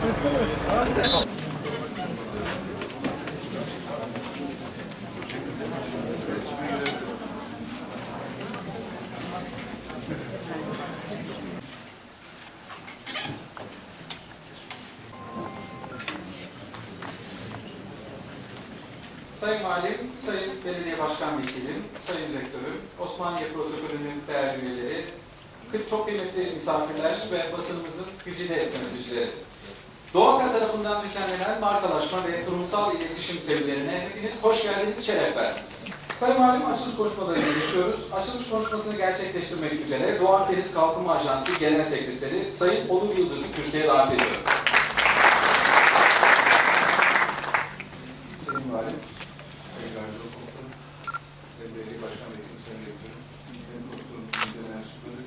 Sayın Valim, Sayın Belediye Başkan Vekilim, Sayın Rektörüm, Osmaniye Protokolü'nün değerli üyeleri, çok kıymetli misafirler ve basınımızın güzide temsilcileri. Doğaka tarafından düzenlenen markalaşma ve kurumsal iletişim seminerine hepiniz hoş geldiniz, şeref verdiniz. Sayın Valim açılış konuşmalarına geçiyoruz. Açılış konuşmasını gerçekleştirmek üzere Doğu Akdeniz Kalkınma Ajansı Genel Sekreteri Sayın Onur Yıldız'ı kürsüye davet ediyorum. Sayın Valim, Sayın Gazi Komutanım, Sayın Belediye Başkan Vekilim, Sayın Rektörüm, Sayın Komutanımızın genel mensupları,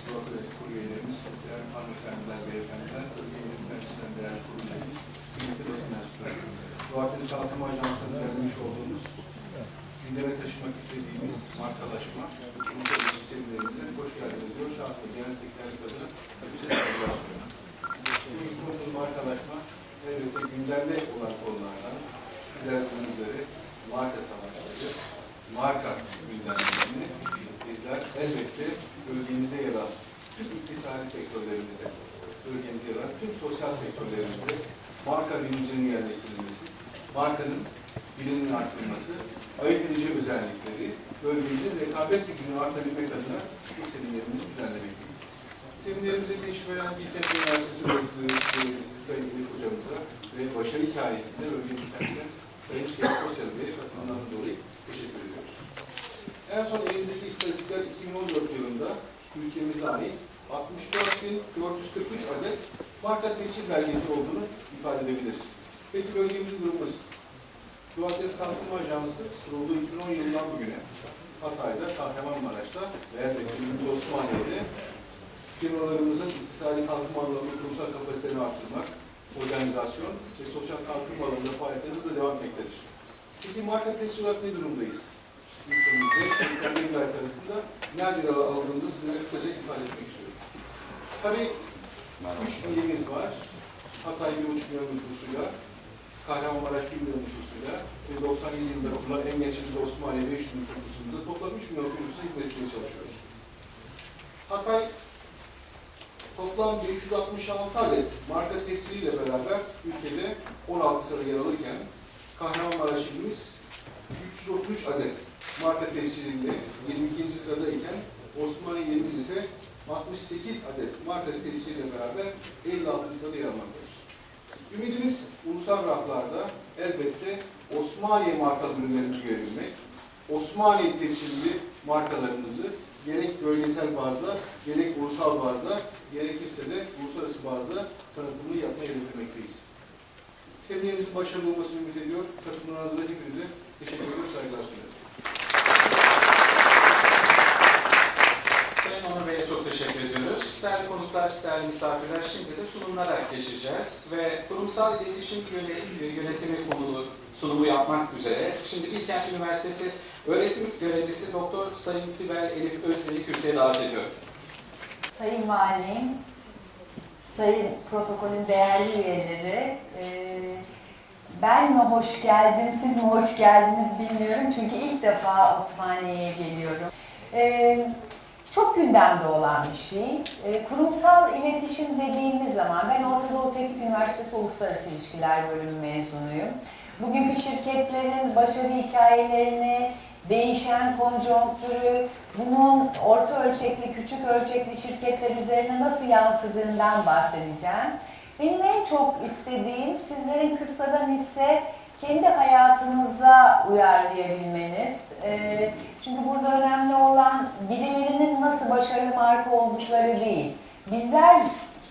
Sivas Yönetim Kurulu üyelerimiz, değerli hanımefendiler, beyefendiler, bölgemizin temsilen değerli kurulu üyelerimiz, kıymetli basın mensupları. Doğu Akdeniz Kalkınma Ajansı'nın düzenlemiş olduğumuz, gündeme taşımak istediğimiz markalaşma, ilişki seminerimize hoş geldiniz diyor. Şahsında genel sekreterlik adına saygılar sunuyorum. Bugünkü konumuz markalaşma, elbette gündemde olan konulardan sizler bunun üzere marka savaşları, marka gündemlerini bizler elbette bölgemizde yer alan tüm iktisadi sektörlerimizde, bölgemizde yer alan tüm sosyal sektörlerimizde marka bilincinin yerleştirilmesi, markanın bilininin artırılması, ayırt edici özellikleri, bölgemizin rekabet gücünü artabilmek adına bu seminerimizi düzenlemekteyiz. Seminerimize teşvik eden Bilkent Üniversitesi Öğretmeni Üyesi Sayın Elif Hocamıza ve başarı hikayesinde bölgenin kendisine Sayın Şerif Sosyal Bey'e katılımlarından dolayı teşekkür ediyoruz. En son elimizdeki istatistikler 2014 yılında ülkemize ait 64.443 adet marka tescil belgesi olduğunu ifade edebiliriz. Peki bölgemizin durumu nasıl? Doğu Kalkınma Ajansı kurulduğu 2010 yılından bugüne Hatay'da, Kahramanmaraş'ta ülkemiz Osmaniye'de firmalarımızın iktisadi kalkınma alanında kurumsal kapasitelerini arttırmak, organizasyon ve sosyal kalkınma alanında faaliyetlerimiz de devam etmektedir. Peki marka tescillat ne durumdayız? Ülkemizde 81 gayet arasında nerede aldığında size kısaca ifade etmek istiyorum. Tabii 3 ilimiz var. Hatay 1,5 milyon nüfusuyla, Kahramanmaraş 1 milyon nüfusuyla ve 97 yılında kurulan en gençimiz Osmaniye 5 milyon nüfusumuzda toplam 3 milyon nüfusa hizmet çalışıyoruz. Hatay toplam 566 adet marka tesiriyle beraber ülkede 16 sıra yer alırken Kahramanmaraş ilimiz 333 adet marka tesiriyle 22. sırada iken Osmaniye ilimiz ise 68 adet marka tesiriyle beraber 56. sırada yer almaktadır. Ümidimiz ulusal raflarda elbette Osmaniye markalı ürünlerimizi görebilmek, Osmaniye tescilli markalarımızı gerek bölgesel bazda, gerek ulusal bazda, gerekirse de uluslararası bazda tanıtımını yapmayı hedeflemekteyiz. Seminerimizin başarılı olmasını ümit ediyor. Katılımlarınızda hepinize teşekkür ediyorum, saygılar sunuyorum. Sayın Onur Bey'e çok teşekkür ediyoruz. Değerli konuklar, değerli misafirler, şimdi de sunumlara geçeceğiz ve kurumsal iletişim yöne- yönetimi konulu sunumu yapmak üzere şimdi Bilkent Üniversitesi öğretim görevlisi Doktor Sayın Sibel Elif Özde'yi kürsüye davet ediyorum. Sayın Valim, Sayın Protokolün değerli üyeleri, e, ben mi hoş geldim, siz mi hoş geldiniz bilmiyorum çünkü ilk defa Osmaniye'ye geliyorum. E, Çok gündemde olan bir şey. E, Kurumsal iletişim dediğimiz zaman, ben Orta Doğu Teknik Üniversitesi Uluslararası İlişkiler Bölümü mezunuyum. Bugünkü şirketlerin başarı hikayelerini, değişen konjonktürü, bunun orta ölçekli, küçük ölçekli şirketler üzerine nasıl yansıdığından bahsedeceğim. Benim en çok istediğim sizlerin kıssadan hisse kendi hayatınıza uyarlayabilmeniz. Ee, çünkü burada önemli olan birilerinin nasıl başarılı marka oldukları değil. Bizler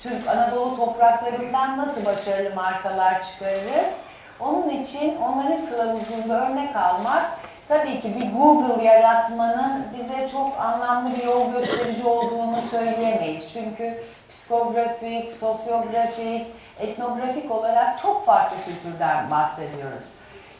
Türk Anadolu topraklarından nasıl başarılı markalar çıkarırız? Onun için onların kılavuzunda örnek almak tabii ki bir Google yaratmanın bize çok anlamlı bir yol gösterici olduğunu söyleyemeyiz. Çünkü psikografik, sosyografik, etnografik olarak çok farklı kültürden bahsediyoruz.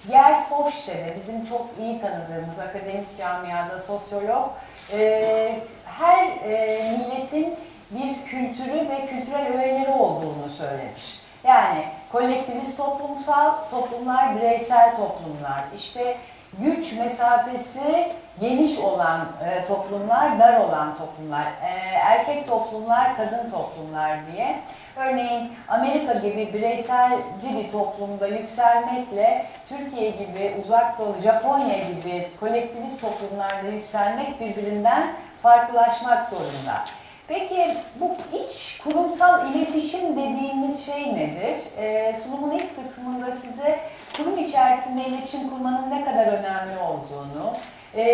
Gerd Hofstede de bizim çok iyi tanıdığımız akademik camiada sosyolog, e, her e, milletin bir kültürü ve kültürel öğeleri olduğunu söylemiş. Yani kolektivist toplumsal toplumlar, bireysel toplumlar. İşte güç mesafesi geniş olan e, toplumlar, dar olan toplumlar. E, erkek toplumlar, kadın toplumlar diye. Örneğin Amerika gibi bireyselci bir toplumda yükselmekle Türkiye gibi uzak doğu, Japonya gibi kolektivist toplumlarda yükselmek birbirinden farklılaşmak zorunda. Peki bu iç kurumsal iletişim dediğimiz şey nedir? Ee, sunumun ilk kısmında size kurum içerisinde iletişim kurmanın ne kadar önemli olduğunu, e,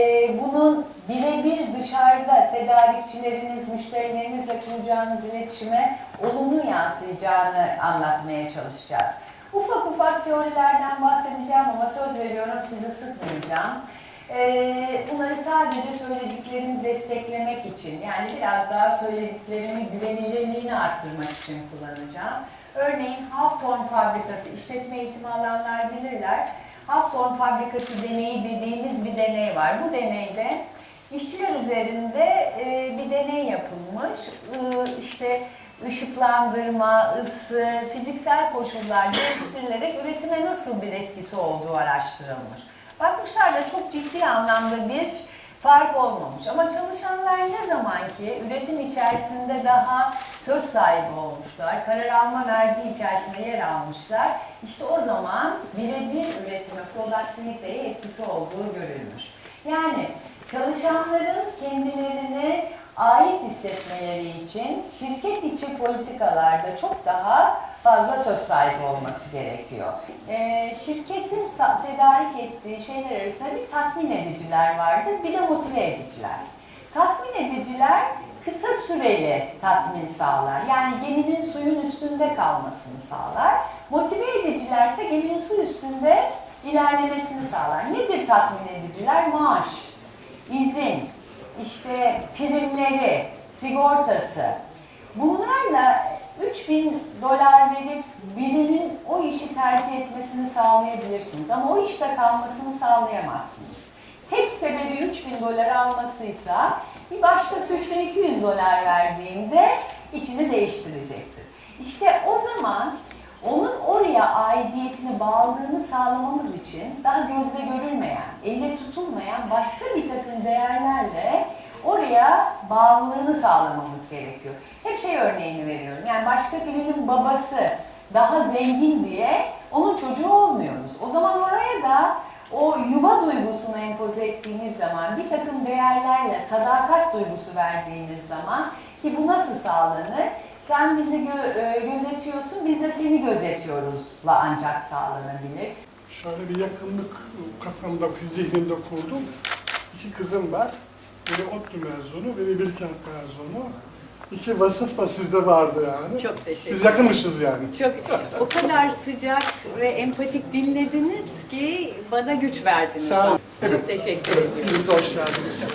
bunun birebir dışarıda tedarikçileriniz, müşterilerinizle kuracağınız iletişime olumlu yansıyacağını anlatmaya çalışacağız. Ufak ufak teorilerden bahsedeceğim ama söz veriyorum sizi sıkmayacağım. Ee, bunları sadece söylediklerimi desteklemek için, yani biraz daha söylediklerimin güvenilirliğini arttırmak için kullanacağım. Örneğin Hawthorne Fabrikası, işletme eğitimi alanlar bilirler. Hawthorne Fabrikası deneyi dediğimiz bir deney var. Bu deneyde işçiler üzerinde e, bir deney yapılmış. Ee, işte ışıklandırma, ısı, fiziksel koşullar değiştirilerek üretime nasıl bir etkisi olduğu araştırılmış. Bakmışlar da çok ciddi anlamda bir fark olmamış. Ama çalışanlar ne zaman ki üretim içerisinde daha söz sahibi olmuşlar, karar alma merci içerisinde yer almışlar, işte o zaman birebir üretime, productivity'ye etkisi olduğu görülmüş. Yani çalışanların kendilerine ait hissetmeleri için şirket içi politikalarda çok daha fazla söz sahibi olması gerekiyor. Ee, şirketin tedarik ettiği şeyler arasında bir tatmin ediciler vardır, bir de motive ediciler. Tatmin ediciler kısa süreli tatmin sağlar. Yani geminin suyun üstünde kalmasını sağlar. Motive edicilerse geminin su üstünde ilerlemesini sağlar. Nedir tatmin ediciler? Maaş, izin, işte primleri, sigortası. Bunlarla 3000 dolar verip birinin o işi tercih etmesini sağlayabilirsiniz. Ama o işte kalmasını sağlayamazsınız. Tek sebebi 3000 dolar almasıysa bir başkası 3200 dolar verdiğinde işini değiştirecektir. İşte o zaman onun oraya aidiyetini, bağlılığını sağlamamız için daha gözle görülmeyen, elle tutulmayan başka bir takım değerlerle oraya bağlılığını sağlamamız gerekiyor. Hep şey örneğini veriyorum. Yani başka birinin babası daha zengin diye onun çocuğu olmuyoruz. O zaman oraya da o yuva duygusunu empoze ettiğiniz zaman, bir takım değerlerle sadakat duygusu verdiğiniz zaman ki bu nasıl sağlanır? Sen bizi gö- e, gözetiyorsun, biz de seni gözetiyoruzla ancak sağlanabilir. Şöyle bir yakınlık kafamda, zihnimde kurdum. İki kızım var. Biri ODTÜ mezunu, biri Bilkent mezunu. İki vasıf da sizde vardı yani. Çok teşekkür Biz yakınmışız yani. Çok o kadar sıcak ve empatik dinlediniz ki bana güç verdiniz. Sağ olun. Çok teşekkür Evet, ediyorum. hepiniz hoş geldiniz.